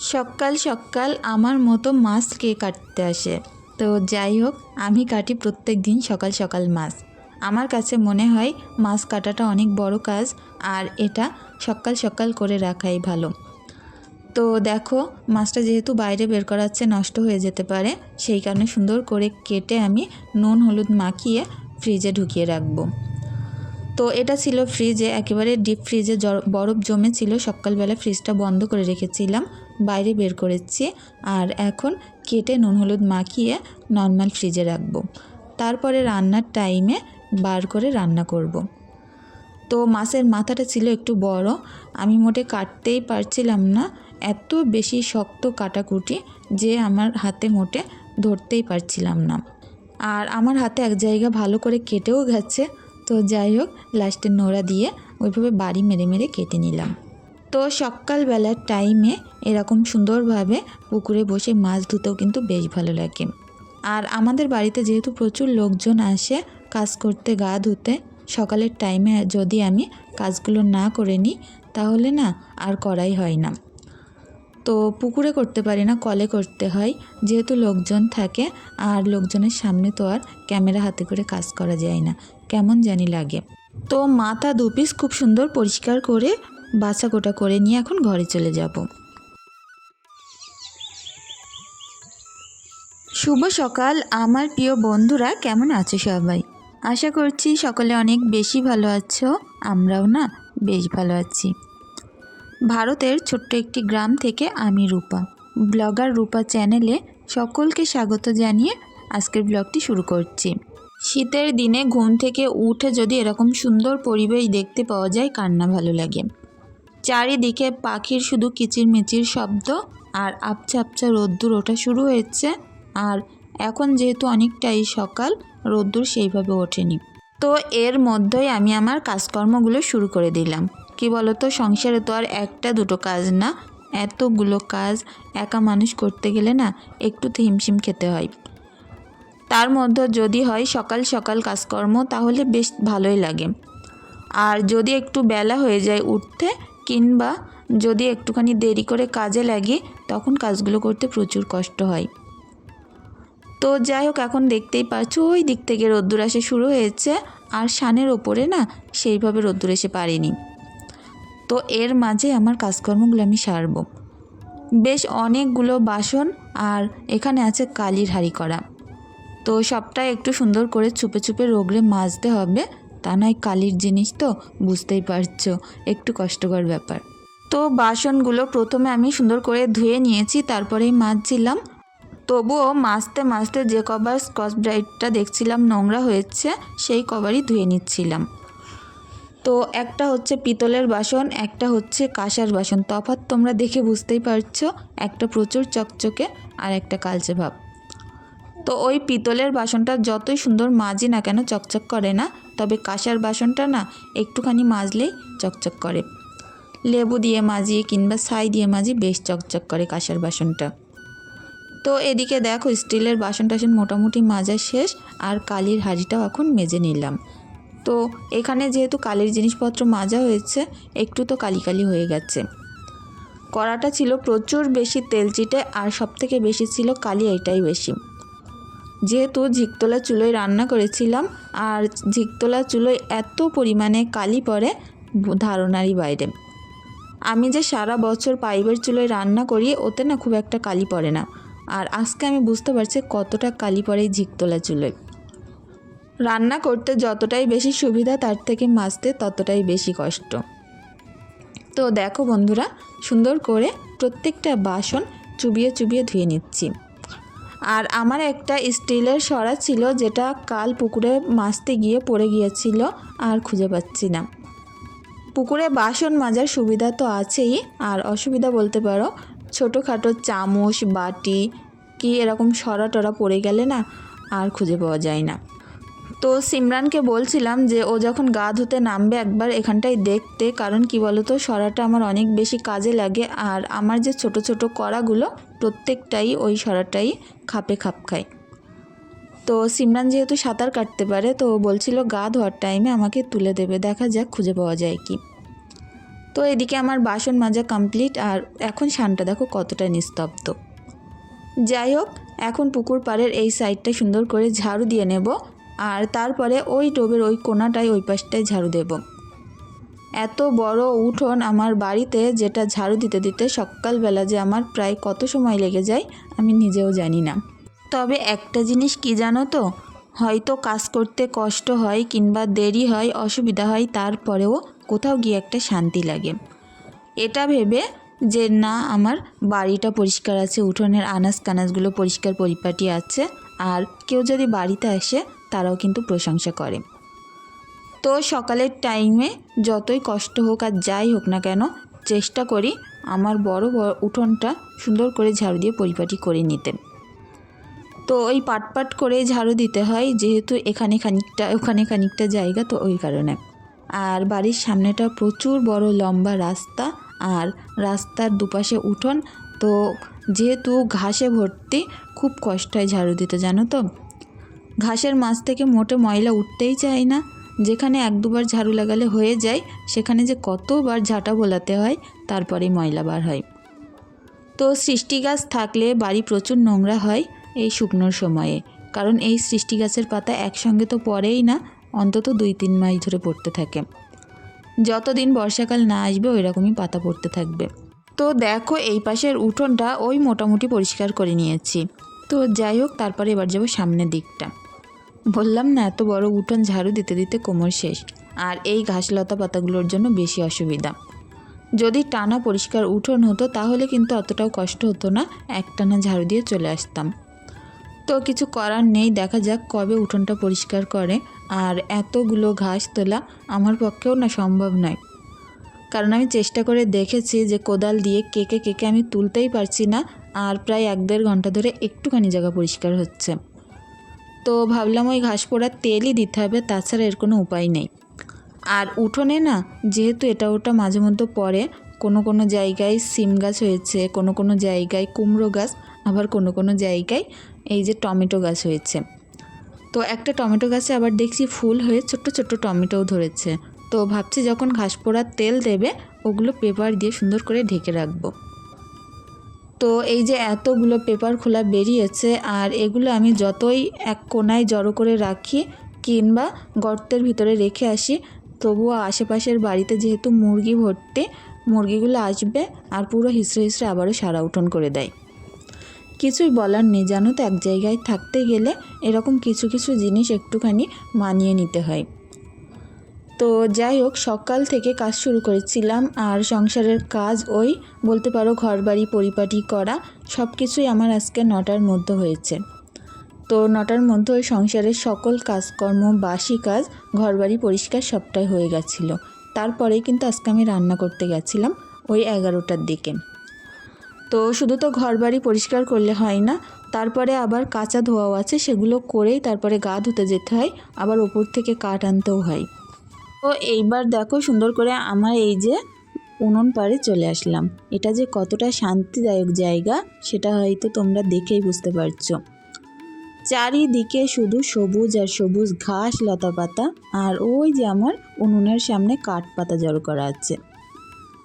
সকাল সকাল আমার মতো মাছ কে কাটতে আসে। তো যাই হোক, আমি কাটি প্রত্যেক দিন সকাল সকাল মাছ আমার কাছে মনে হয় মাছ কাটাটা অনেক বড় কাজ, আর এটা সকাল সকাল করে রাখাই ভালো। তো দেখো মাছটা যেহেতু বাইরে বের করা হচ্ছে নষ্ট হয়ে যেতে পারে, সেই কারণে সুন্দর করে কেটে আমি নুন, হলুদ মাখিয়ে ফ্রিজে ঢুকিয়ে রাখব। তো এটা ছিল ফ্রিজে, একেবারে ডিপ ফ্রিজে বরফ জমেছিল সকালবেলা ফ্রিজটা বন্ধ করে রেখেছিলাম। বাইরে বের করেছি আর এখন কেটে নুন হলুদ মাখিয়ে নর্মাল ফ্রিজে রাখব। তারপরে রান্নার টাইমে বার করে রান্না করব। তো মাছের মাথাটা ছিল একটু বড়, আমি মোটে কাটতেই পারছিলাম না, এত বেশি শক্ত কাটাকুটি যে আমার হাতে মোটে ধরতেই পারছিলাম না। আর আমার হাতে এক জায়গা ভালো করে কেটেও গেছে, তো যাই হোক লাস্টে নোড়া দিয়ে ওইভাবে বাড়ি মেরে মেরে কেটে নিলাম। তো সকালবেলার টাইমে এরকম সুন্দরভাবে পুকুরে বসে মাছ ধুতেও কিন্তু বেশ ভালো লাগে। আর আমাদের বাড়িতে যেহেতু প্রচুর লোকজন আসে কাজ করতে, গা ধুতে, সকালের টাইমে যদি আমি কাজগুলো না করে নিই, তাহলে না আর করাই হয় না। তো পুকুরে করতে পারি না, কলে করতে হয়। যেহেতু লোকজন থাকে, আর লোকজনের সামনে তো আর ক্যামেরা হাতে করে কাজ করা যায় না। কেমন জানি লাগে। তো মাথা দু পিস খুব সুন্দর পরিষ্কার করে বাছা গোটা করে নিয়ে এখন ঘরে চলে যাব। শুভ সকাল। আমার প্রিয় বন্ধুরা, কেমন আছো সবাই? আশা করছি সকলে অনেক বেশি ভালো আছো, আমরাও না বেশ ভালো আছি। ভারতের ছোট্ট একটি গ্রাম থেকে আমি রূপা। ব্লগার রূপা চ্যানেলে সকলকে স্বাগত জানিয়ে আজকের ব্লগটি শুরু করছি। শীতের দিনে ঘুম থেকে উঠে যদি এরকম সুন্দর পরিবেশ দেখতে পাওয়া যায়, কার না ভালো লাগে? চারিদিকে পাখির শুধু কিচিরমিচির শব্দ আর আপচা আপচা রোদ্দুর ওঠা শুরু হয়েছে। আর এখন যেহেতু অনেকটাই সকাল, রোদ্দুর সেইভাবে ওঠেনি। তো এর মধ্যেই আমি আমার কাজকর্মগুলো শুরু করে দিলাম। কি বলতো, সংসারে তো আর একটা দুটো কাজ না। এতগুলো কাজ একা মানুষ করতে গেলে না একটু তো হিমশিম খেতে হয়। তার মধ্যে যদি হয় সকাল সকাল কাজকর্ম, তাহলে বেশ ভালোই লাগে। আর যদি একটু বেলা হয়ে যায় উঠতে কিংবা যদি একটুখানি দেরি করে কাজে লাগে, তখন কাজগুলো করতে প্রচুর কষ্ট হয়। তো যাই হোক, এখন দেখতেই পাচ্ছ ওই দিক থেকে রোদ্দুর আসা শুরু হয়েছে, আর সানের ওপরে না সেইভাবে রোদ্দুর এসে পারেনি। তো এর মাঝে আমার কাজকর্মগুলো আমি সারবো। বেশ অনেকগুলো বাসন, আর এখানে আছে কালির হাঁড়ি করা। তো সবটাই একটু সুন্দর করে চুপে চুপে রোগড়ে মাজতে হবে। তা নয়, কালির জিনিস তো, বুঝতেই পারছ। একটু কষ্টকর ব্যাপার। তো বাসনগুলো প্রথমে আমি সুন্দর করে ধুয়ে নিয়েছি, তারপরেই মাজছিলাম। তবুও মাজতে মাজতে যে কবার স্কচ ব্রাইটটা দেখছিলাম নোংরা হয়েছে, সেই কভারই ধুয়ে নিচ্ছিলাম। তো একটা হচ্ছে পিতলের বাসন, একটা হচ্ছে কাঁসার বাসন। তফাৎ তোমরা দেখে বুঝতেই পারছ, একটা প্রচুর চকচকে আর একটা কালচে ভাব। তো ওই পিতলের বাসনটা যতই সুন্দর মাজি না কেন চকচক করে না, তবে কাঁসার বাসনটা না একটুখানি মাজলেই চকচক করে। লেবু দিয়ে মাজি কিংবা ছাই দিয়ে মাজি বেশ চকচক করে কাঁসার বাসনটা। তো এদিকে দেখো স্টিলের বাসন টাসন মোটামুটি মাজা শেষ, আর কালির হাঁড়িটাও এখন মেজে নিলাম। তো এখানে যেহেতু কালির জিনিসপত্র মাজা হয়েছে, একটু তো কালি কালি হয়ে গেছে। কড়াটা ছিল প্রচুর বেশি তেলচিটে, আর সবথেকে বেশি ছিল কালি, এটাই বেশি। যেহেতু ঝিকতলা চুলোয় রান্না করেছিলাম আর ঝিকতলা চুলোয় এত পরিমাণে কালি পড়ে ধারণারই বাইরে। আমি যে সারা বছর পাইপের চুলোয় রান্না করি ওতে না খুব একটা কালি পড়ে না। আর আজকে আমি বুঝতে পারছি কতটা কালি পড়ে ঝিকতলা চুলোয়। রান্না করতে যতটাই বেশি সুবিধা তার থেকে মাজতে ততটাই বেশি কষ্ট। তো দেখো বন্ধুরা, সুন্দর করে প্রত্যেকটা বাসন চুবিয়ে চুবিয়ে ধুয়ে নিচ্ছি। আর আমার একটা স্টিলের সরা ছিল যেটা কাল পুকুরে মাছতে গিয়ে পড়ে গিয়েছিল আর খুঁজে পাচ্ছি না। পুকুরে বাসন মাজার সুবিধা তো আছেই, আর অসুবিধা বলতে পারো, ছোটোখাটো চামচ, বাটি, কি এরকম সরা টরা পড়ে গেলে না আর খুঁজে পাওয়া যায় না। তো সিমরানকে বলছিলাম যে ও যখন গা ধুতে নামবে একবার এখানটায় দেখতে, কারণ কি বলতো সরাটা আমার অনেক বেশি কাজে লাগে, আর আমার যে ছোট ছোট কড়াগুলো প্রত্যেকটাই ওই সরাটাই খাপে খাপ খায়। তো সিমরান যেহেতু সাঁতার কাটতে পারে, তো বলছিল, গা ধোয়ার টাইমে আমাকে তুলে দেবে, দেখা যাক খুঁজে পাওয়া যায় কি। তো এদিকে আমার বাসন মাজা কমপ্লিট আর এখন শানটা দেখো কতটা নিস্তব্ধ। যাই হোক, এখন পুকুর পাড়ের এই সাইডটা সুন্দর করে ঝাড়ু দিয়ে নেব, আর তারপরে ওই টোবের ওই কোনাটায় ওই পাশটায় ঝাড়ু দেব। এত বড় উঠোন আমার বাড়িতে যেটা ঝাড়ু দিতে দিতে সকালবেলা যে আমার প্রায় কত সময় লেগে যায়, আমি নিজেও জানি না। তবে একটা জিনিস কি জানো তো? হয়তো কাজ করতে কষ্ট হয় কিংবা দেরি হয়, অসুবিধা হয়, তারপরেও কোথাও গিয়ে একটা শান্তি লাগে। এটা ভেবে যে না, আমার বাড়িটা পরিষ্কার আছে, উঠোনের আনাজ কানাজগুলো পরিষ্কার পরিপাটি আছে, আর কেউ যদি বাড়িতে আসে, তারাও কিন্তু প্রশংসা করে। তো সকালের টাইমে যতই কষ্ট হোক আর যাই হোক না কেন, চেষ্টা করি আমার বড় উঠোনটা সুন্দর করে ঝাড়ু দিয়ে পরিপাটি করে নিতে। তো ওই পাট পাট করে ঝাড়ু দিতে হয়, যেহেতু এখানে খানিকটা, ওখানে খানিকটা জায়গা তো ওই কারণে। আর বাড়ির সামনেটা প্রচুর বড় লম্বা রাস্তা আর রাস্তার দুপাশে উঠোন, তো যেহেতু ঘাসে ভর্তি, খুব কষ্ট হয় ঝাড়ু দিতে, জানো তো? ঘাসের মাছ থেকে মোটে ময়লা উঠতেই চায় না। যেখানে এক দুবার ঝাড়ু লাগালে হয়ে যায়, সেখানে যে কতবার ঝাঁটা বোলাতে হয়, তারপরেই ময়লা বার হয়। তো সৃষ্টি গাছ থাকলে বাড়ি প্রচুর নোংরা হয় এই শুকনোর সময়ে। কারণ এই সৃষ্টি গাছের পাতা একসঙ্গে তো পড়েই না, অন্তত দুই তিন মাস ধরে পড়তে থাকে। যতদিন বর্ষাকাল না আসবে ওই রকমই পাতা পড়তে থাকবে। তো দেখো, এই পাশের উঠোনটা ওই মোটামুটি পরিষ্কার করে নিয়েছি। তো যাই হোক, তারপরে এবার যাব সামনের দিকটা। বললাম না, এত বড় উঠোন ঝাড়ু দিতে দিতে কোমর শেষ। আর এই ঘাসলতা পাতাগুলোর জন্য বেশি অসুবিধা। যদি টানা পরিষ্কার উঠোন হতো, তাহলে কিন্তু অতটাও কষ্ট হতো না এক টানা ঝাড়ু দিয়ে চলে আসতাম। তো কিছু করার নেই, দেখা যাক কবে উঠোনটা পরিষ্কার করে। আর এতগুলো ঘাস তোলা আমার পক্ষেও না সম্ভব নয়। কারণ আমি চেষ্টা করে দেখেছি যে কোদাল দিয়ে কেকে কেকে আমি তুলতেই পারছি না, আর প্রায় এক দেড় ঘণ্টা ধরে একটুখানি জায়গা পরিষ্কার হচ্ছে। তো ভাবলাম ওই ঘাস পোড়ার তেলই দিতে হবে, তাছাড়া এর কোনো উপায় নেই। আর উঠোনে না, যেহেতু এটা ওটা মাঝে মধ্যে পড়ে, কোনো কোনো জায়গায় সিম গাছ হয়েছে, কোনো কোনো জায়গায় কুমড়ো গাছ, আবার কোনো কোনো জায়গায় এই যে টমেটো গাছ হয়েছে। তো একটা টমেটো গাছে আবার দেখছি ফুল হয়ে ছোট্ট ছোট্ট টমেটোও ধরেছে। তো ভাবছি যখন ঘাস পোড়ার তেল দেবে, ওগুলো পেপার দিয়ে সুন্দর করে ঢেকে রাখব। তো এই যে এতগুলো পেপার খোলা বেরিয়েছে আর এগুলো আমি যতই এক কোনায় জড়ো করে রাখি কিংবা গর্তের ভিতরে রেখে আসি, তবুও আশেপাশের বাড়িতে যেহেতু মুরগি ভর্তি, মুরগিগুলো আসবে আর পুরো হিসড়ে হিসড়ে আবারও সারা উঠোন করে দেয়। কিছুই বলার নেই, জানো তো, এক জায়গায় থাকতে গেলে এরকম কিছু কিছু জিনিস একটুখানি মানিয়ে নিতে হয়। তো যাই হোক, সকাল থেকে কাজ শুরু করেছিলাম আর সংসারের কাজ ওই বলতে পারো ঘরবাড়ি পরিপাটি করা সব কিছুই আমার আজকে নটার মধ্যে হয়েছে। তো নটার মধ্যে ওই সংসারের সকল কাজকর্ম, বাসি কাজ, ঘরবাড়ি পরিষ্কার সবটাই হয়ে গেছিল। তারপরেই কিন্তু আজকে আমি রান্না করতে গেছিলাম ওই এগারোটার দিকে। তো শুধু তো ঘরবাড়ি পরিষ্কার করলে হয় না, তারপরে আবার কাঁচা ধোয়াও আছে, সেগুলো করেই তারপরে গা ধুতে যেতে হয়, আবার ওপর থেকে কাঠ আনতেও হয়। তো এইবার দেখো সুন্দর করে আমার এই যে উনুন পাড়ে চলে আসলাম। এটা যে কতটা শান্তিদায়ক জায়গা, সেটা হয়তো তোমরা দেখেই বুঝতে পারছ। চারিদিকে শুধু সবুজ আর সবুজ ঘাস, লতা পাতা, আর ওই যে আমার উনুনের সামনে কাঠ পাতা জড়ো করা আছে।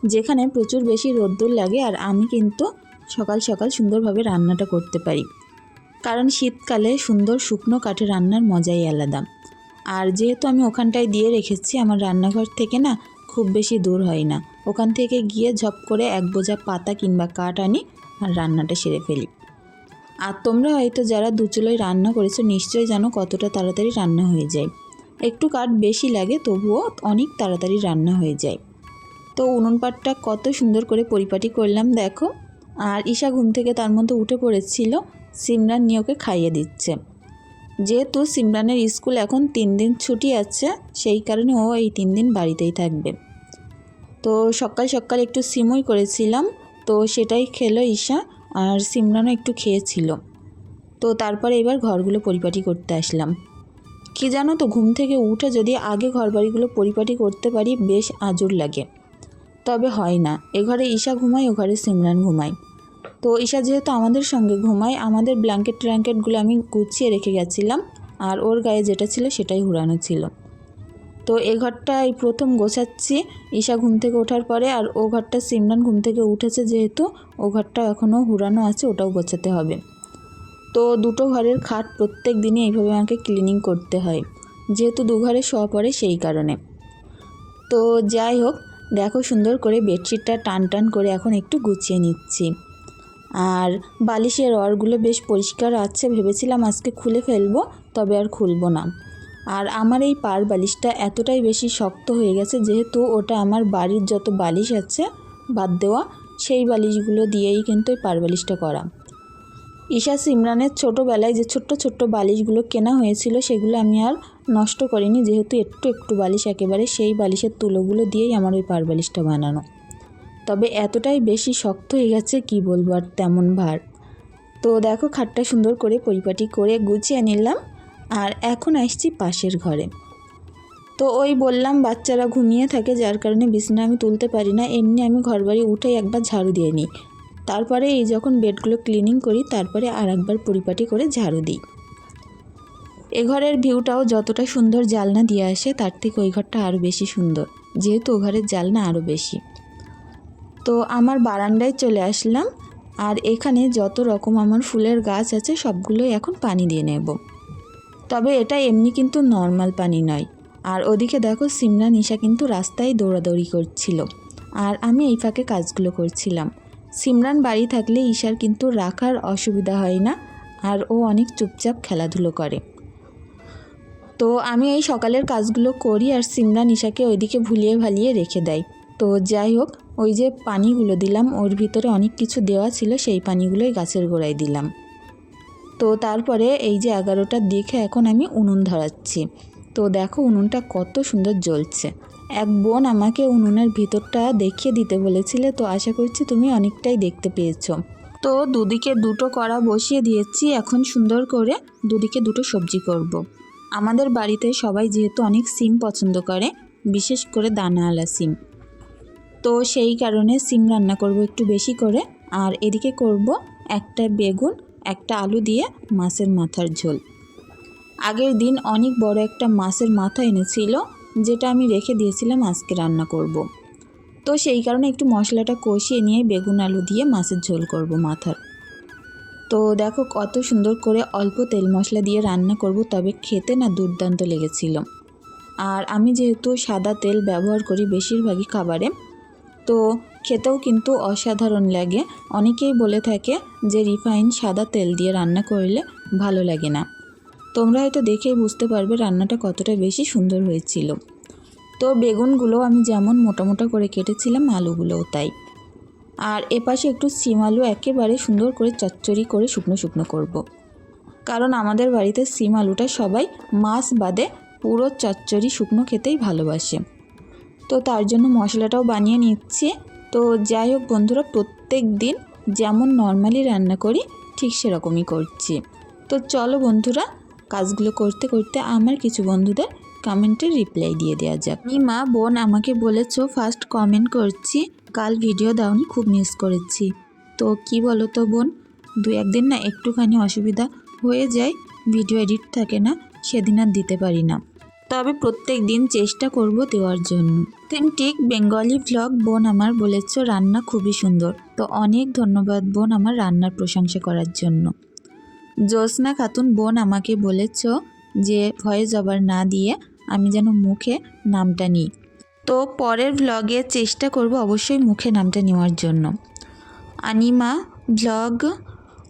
যেখানে প্রচুর বেশি রোদ্দুর লাগে আর আমি কিন্তু সকাল সকাল সুন্দরভাবে রান্নাটা করতে পারি। কারণ শীতকালে সুন্দর শুকনো কাঠে রান্নার মজাই আলাদা। আর যেহেতু আমি ওখানটায় দিয়ে রেখেছি, আমার রান্নাঘর থেকে না খুব বেশি দূর হয় না। ওখান থেকে গিয়ে ঝপ করে এক বোঝা পাতা কিংবা কাঠ আনি আর রান্নাটা সেরে ফেলি। আর তোমরা হয়তো যারা দুচুলোয় রান্না করেছ, নিশ্চয়ই জানো কতটা তাড়াতাড়ি রান্না হয়ে যায়। একটু কাঠ বেশি লাগে, তবুও অনেক তাড়াতাড়ি রান্না হয়ে যায়। তো উনুন পাটটা কত সুন্দর করে পরিপাটি করলাম, দেখো। আর ঈশা ঘুম থেকে তার মধ্যে উঠে পড়েছিল, সিমরান নিয়ে ওকে খাইয়ে দিচ্ছে। যেহেতু সিমরানের স্কুল এখন তিন দিন ছুটি আছে, সেই কারণে ও এই তিন দিন বাড়িতেই থাকবে। তো সকাল সকাল একটু সিমই করেছিলাম, তো সেটাই খেলো ঈশা আর সিমরানও একটু খেয়েছিল। তো তারপরে এবার ঘরগুলো পরিপাটি করতে আসলাম। কি জানো তো, ঘুম থেকে উঠে যদি আগে ঘরবাড়িগুলো পরিপাটি করতে পারি, বেশ আজর লাগে। তবে হয় না, এ ঘরে ঈশা ঘুমায়, ও ঘরে সিমরান ঘুমায়। তো ঈশা যেহেতু আমাদের সঙ্গে ঘুমায়, আমাদের ব্ল্যাঙ্কেট ট্র্যাঙ্কেটগুলো আমি গুছিয়ে রেখে গেছিলাম আর ওর গায়ে যেটা ছিল সেটাই হুড়ানো ছিল। তো এ ঘরটা এই প্রথম গোছাচ্ছি। ঈশা ঘুম থেকে ওঠার পরে আর ও ঘরটা সিমরান ঘুম থেকে উঠেছে যেহেতু, ও ঘরটা এখনও হুরানো আছে, ওটাও গোছাতে হবে। তো দুটো ঘরের খাট প্রত্যেক দিনই এইভাবে আমাকে ক্লিনিং করতে হয়। যেহেতু দু ঘরে শোয়া পড়ে সেই কারণে। তো যাই হোক, দেখো সুন্দর করে বেডশিটটা টান টান করে এখন একটু গুছিয়ে নিচ্ছি। আর বালিশের রডগুলো বেশ পরিষ্কার আছে, ভেবেছিলাম আজকে খুলে ফেলব, তবে আর খুলবো না। আর আমার এই পার বালিশটা এতটাই বেশি শক্ত হয়ে গেছে যেহেতু ওটা আমার বাড়ির যত বালিশ আছে বাদ দেওয়া, সেই বালিশগুলো দিয়েই কিন্তু এই পার বালিশটা করা। ঈশা সিমরানের ছোটোবেলায় যে ছোট্ট ছোট্ট বালিশগুলো কেনা হয়েছিল সেগুলো আমি আর নষ্ট করিনি, যেহেতু একটু একটু বালিশ একেবারে সেই বালিশের তুলোগুলো দিয়েই আমার ওই পার বালিশটা বানানো। তবে এতটাই বেশি শক্ত হয়ে গেছে কি বলব আর তেমন ভার। তো দেখো খাটটা সুন্দর করে পরিপাটি করে গুছিয়ে নিলাম আর এখন আসছি পাশের ঘরে। তো ওই বললাম বাচ্চারা ঘুমিয়ে থাকে যার কারণে বিছানা আমি তুলতে পারি না, এমনি আমি ঘর বাড়ি উঠেই একবার ঝাড়ু দিয়ে নিই। তারপরে এই যখন বেডগুলো ক্লিনিং করি তারপরে আর একবার পরিপাটি করে ঝাড়ু দিই। এ ঘরের ভিউটাও যতটা সুন্দর জালনা দিয়ে আসে তার থেকে ওই ঘরটা আরও বেশি সুন্দর, যেহেতু ও ঘরের জালনা আরও বেশি। তো আমার বারান্দায় চলে আসলাম আর এখানে যত রকম আমার ফুলের গাছ আছে সবগুলোই এখন পানি দিয়ে নেব। তবে এটা এমনি কিন্তু নর্মাল পানি নয়। আর ওদিকে দেখো সিমরা নিশা কিন্তু রাস্তায় দৌড়াদৌড়ি করছিল। আর আমি এই ফাঁকে কাজগুলো করছিলাম। সিমরান বাড়ি থাকলে ঈশার কিন্তু রাখার অসুবিধা হয় না আর ও অনেক চুপচাপ খেলাধুলো করে। তো আমি এই সকালের কাজগুলো করি আর সিমরান ঈশাকে ওইদিকে ভুলিয়ে ভালিয়ে রেখে দেয়। তো যাই হোক, ওই যে পানিগুলো দিলাম, ওর ভিতরে অনেক কিছু দেওয়া ছিল, সেই পানিগুলোই গাছের গোড়ায় দিলাম। তো তারপরে এই যে এগারোটার দিকে এখন আমি উনুন ধরাচ্ছি। তো দেখো উনুনটা কত সুন্দর জ্বলছে। এক বোন আমাকে উনুনের ভিতরটা দেখিয়ে দিতে বলেছিলে, তো আশা করছি তুমি অনেকটাই দেখতে পেয়েছ। তো দুদিকে দুটো কড়া বসিয়ে দিয়েছি, এখন সুন্দর করে দুদিকে দুটো সবজি করব। আমাদের বাড়িতে সবাই যেহেতু অনেক সিম পছন্দ করে, বিশেষ করে দানাওয়ালা সিম। তো সেই কারণে সিম রান্না করব একটু বেশি করে। আর এদিকে করব একটা বেগুন, একটা আলু দিয়ে মাছের মাথার ঝোল। আগের দিন অনেক বড় একটা মাছের মাথা এনেছিল, যেটা আমি রেখে দিয়েছিলাম আজকে রান্না করব। তো সেই কারণে একটু মশলাটা কষিয়ে নিয়ে বেগুন, আলু দিয়ে মাছের ঝোল করব মাথার। তো দেখো কত সুন্দর করে অল্প তেল মশলা দিয়ে রান্না করব, তবে খেতে না দুর্দান্ত লেগেছিল। আর আমি যেহেতু সাদা তেল ব্যবহার করি বেশিরভাগই খাবারে তো খেতেও কিন্তু অসাধারণ লাগে। অনেকেই বলে থাকে যে রিফাইন সাদা তেল দিয়ে রান্না করলে ভালো লাগে না। তোমরা হয়তো দেখেই বুঝতে পারবে রান্নাটা কতটা বেশি সুন্দর হয়েছিল। তো বেগুনগুলো আমি যেমন মোটা মোটা করে কেটেছিলাম, আলুগুলোও তাই। আর এপাশে একটু সিম আলু একেবারে সুন্দর করে চচ্চড়ি করে শুকনো শুকনো করব। কারণ আমাদের বাড়িতে সিম আলুটা সবাই মাছ বাদে পুরো চচ্চড়ি শুকনো খেতেই ভালোবাসে। তো তার জন্য মশলাটাও বানিয়ে নিচ্ছি। তো যাই হোক বন্ধুরা, প্রত্যেক দিন যেমন নর্মালি রান্না করি, ঠিক সেরকমই করছি। তো চলো বন্ধুরা, কাজগুলো করতে করতে আমার কিছু বন্ধুদের কমেন্টের রিপ্লাই দিয়ে দেওয়া যাক। মা, বোন আমাকে বলেছ ফার্স্ট কমেন্ট করছি, কাল ভিডিও দাওনি, খুব মিস করেছি। তো কি বলো তো বোন, দু একদিন না একটুখানি অসুবিধা হয়ে যায় ভিডিও এডিট থাকে না, সেদিন আর দিতে পারি না। তবে প্রত্যেক দিন চেষ্টা করব দেওয়ার জন্য। অথেন্টিক বেঙ্গলি ভ্লগ বোন আমার বলেছ, রান্না খুবই সুন্দর। তো অনেক ধন্যবাদ বোন আমার রান্নার প্রশংসা করার জন্য। জ্যোৎস্না খাতুন বোন আমাকে বলেছ যে ভয়েস ওভার না দিয়ে আমি যেন মুখে নামটা নিই। তো পরের ভ্লগে চেষ্টা করব অবশ্যই মুখে নামটা নেওয়ার জন্য। Anima vlog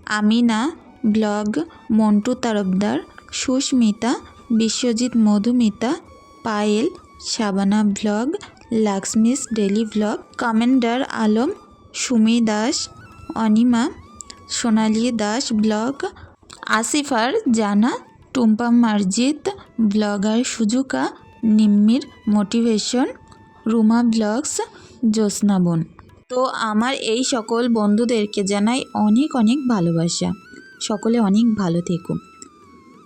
Amina blog, Montu Tarafdar Susmita Biswajit Madhumita, Payel, Shabana vlog Laxmi's daily vlog commander Alam, Sumi Das, Anima, Sonali Das blog, আসিফার জানা, টুম্পা মার্জিত, ব্লগার সুজুকা, নিম্মির মোটিভেশন, রুমা ব্লগস, জ্যোৎস্না বোন। তো আমার এই সকল বন্ধুদেরকে জানাই অনেক অনেক ভালোবাসা। সকলে অনেক ভালো থেকো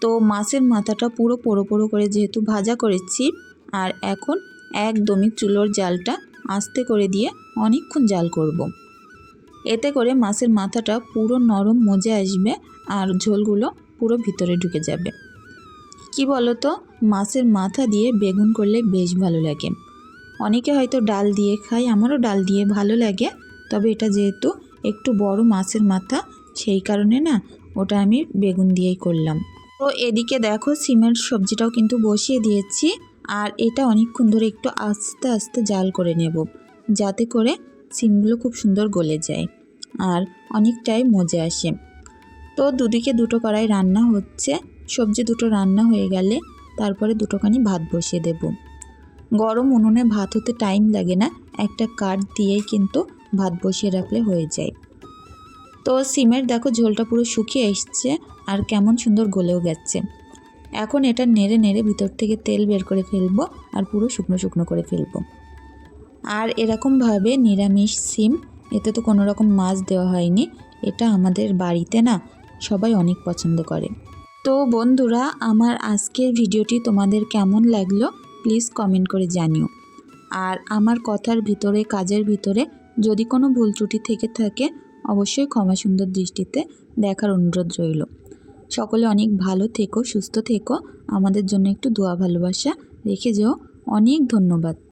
তো মাছের মাথাটা পুরো পোড়ো পোড়ো করে যেহেতু ভাজা করেছি, আর এখন একদমই চুলোর জালটা আস্তে করে দিয়ে অনেকক্ষণ জাল করব। এতে করে মাছের মাথাটা পুরো নরম মজে আসবে আর ঝোলগুলো পুরো ভিতরে ঢুকে যাবে। কি বলো তো মাছের মাথা দিয়ে বেগুন করলে বেশ ভালো লাগে। অনেকে হয়তো ডাল দিয়ে খায়, আমারও ডাল দিয়ে ভালো লাগে। তবে এটা যেহেতু একটু বড় মাছের মাথা, সেই কারণে না ওটা আমি বেগুন দিয়েই করলাম। তো এদিকে দেখো সিমের সবজিটাও কিন্তু বসিয়ে দিয়েছি আর এটা অনেকক্ষণ ধরে একটু আস্তে আস্তে জাল করে নেব, যাতে করে সিমগুলো খুব সুন্দর গলে যায় আর অনেকটাই মজে আসে। তো দুদিকে দুটো কড়াই রান্না হচ্ছে, সবজি দুটো রান্না হয়ে গেলে তারপরে দুটোখানি ভাত বসিয়ে দেব। গরম উনুনে ভাত হতে টাইম লাগে না, একটা কাঠ দিয়েই কিন্তু ভাত বসিয়ে রাখলে হয়ে যায়। তো সিমের দেখো ঝোলটা পুরো শুকিয়ে এসছে আর কেমন সুন্দর গলেও গেছে। এখন এটা নেড়ে নেড়ে ভিতর থেকে তেল বের করে ফেলব আর পুরো শুকনো শুকনো করে ফেলব। আর এরকমভাবে নিরামিষ সিম, এতে তো কোনো রকম মাছ দেওয়া হয়নি, এটা আমাদের বাড়িতে না সবাই অনেক পছন্দ করে। তো বন্ধুরা, আমার আজকের ভিডিওটি তোমাদের কেমন লাগল প্লিজ কমেন্ট করে জানিও। আর আমার কথার ভিতরে, কাজের ভিতরে যদি কোনো ভুল ত্রুটি থেকে থাকে অবশ্যই ক্ষমা সুন্দর দৃষ্টিতে দেখার অনুরোধ রইল। সকলে অনেক ভালো থেকো, সুস্থ থেকো। আমাদের জন্য একটু দোয়া ভালোবাসা রেখে যেও। অনেক ধন্যবাদ।